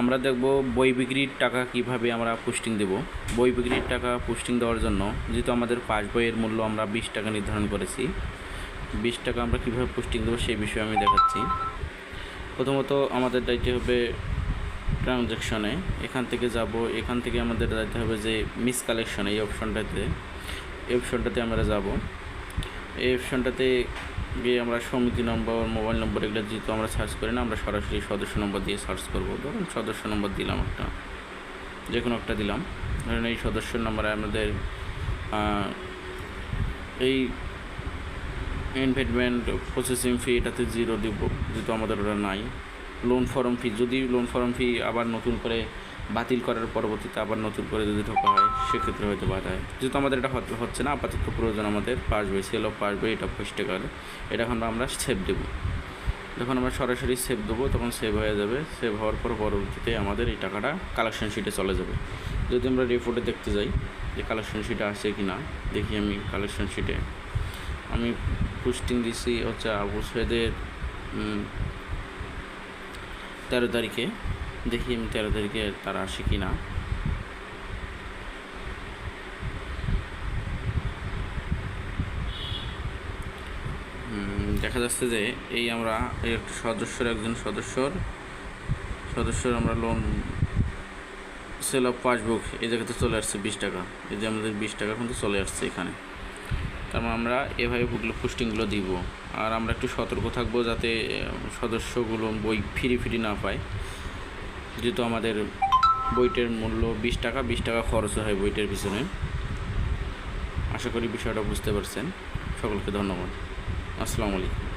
আমরা দেখব বই বিক্রির টাকা কীভাবে আমরা পোস্টিং দেব। বই বিক্রির টাকা পোস্টিং দেওয়ার জন্য যেহেতু আমাদের পাস বইয়ের মূল্য আমরা বিশ টাকা নির্ধারণ করেছি, বিশ টাকা আমরা কীভাবে পোস্টিং দেবো সেই বিষয়ে আমি দেখাচ্ছি। প্রথমত আমাদের দায়িত্ব হবে ট্রানজ্যাকশনে এখান থেকে যাব, এখান থেকে আমাদের দায়িত্ব হবে যে মিস কালেকশন এই অপশনটাতে এই অপশনটাতে আমরা যাব। এই অপশনটাতে গিয়ে আমরা সমিতি নম্বর মোবাইল নম্বর এগুলো যেহেতু আমরা সার্চ করি না, আমরা সরাসরি সদস্য নম্বর দিয়ে সার্চ করব। ধরুন সদস্য নম্বর দিলাম একটা যে কোনো একটা দিলাম। ধরুন এই সদস্য নম্বরে আমাদের এই ইনভেস্টমেন্ট প্রসেসিং ফি এটাতে জিরো দিব, যেহেতু আমাদের ওটা নাই। লোন ফর্ম ফি যদি লোন ফর্ম ফি আবার নতুন করে বাতিল করার পরবর্তীতে আবার নতুন করে যদি ঢোকা হয় সেক্ষেত্রে হয়তো বাধা হয়। যেহেতু আমাদের এটা হচ্ছে না আপাতত প্রয়োজন আমাদের পাস বই সেল অফ পাস বই এটা পোস্ট টাকার এটা এখন আমরা সেভ দেবো। যখন আমরা সরাসরি সেভ দেবো তখন সেভ হয়ে যাবে। সেভ হওয়ার পর পরবর্তীতে আমাদের এই টাকাটা কালেকশন শিটে চলে যাবে। যদি আমরা রিপোর্টে দেখতে যাই যে কালেকশন শিটে আসে কি না দেখি আমি কালেকশন শিটে আমি পোস্টিং দিছি হচ্ছে আবু সৈয়দের উম, তেরো তারিখে। দেখি আমি তেরো আসে কি না দেখা যাচ্ছে যে এই আমরা একটা সদস্যর একজন সদস্যর সদস্যর আমরা লোন সেল অফ পাসবুক এই জায়গাতে চলে আসছে বিশ টাকা। এই যে আমাদের বিশ টাকা কিন্তু চলে আসছে এখানে। তার মানে আমরা এভাবে বুকগুলো পোস্টিংগুলো দিব। আর আমরা একটু সতর্ক থাকব যাতে সদস্যগুলো বই ফ্রি ফ্রি না পায়। যেহেতু আমাদের বইটের মূল্য বিশ টাকা বিশ টাকা খরচ হয় বইটার পিছনে। আশা করি বিষয়টা বুঝতে পারছেন। সকলকে ধন্যবাদ। আসসালামু আলাইকুম।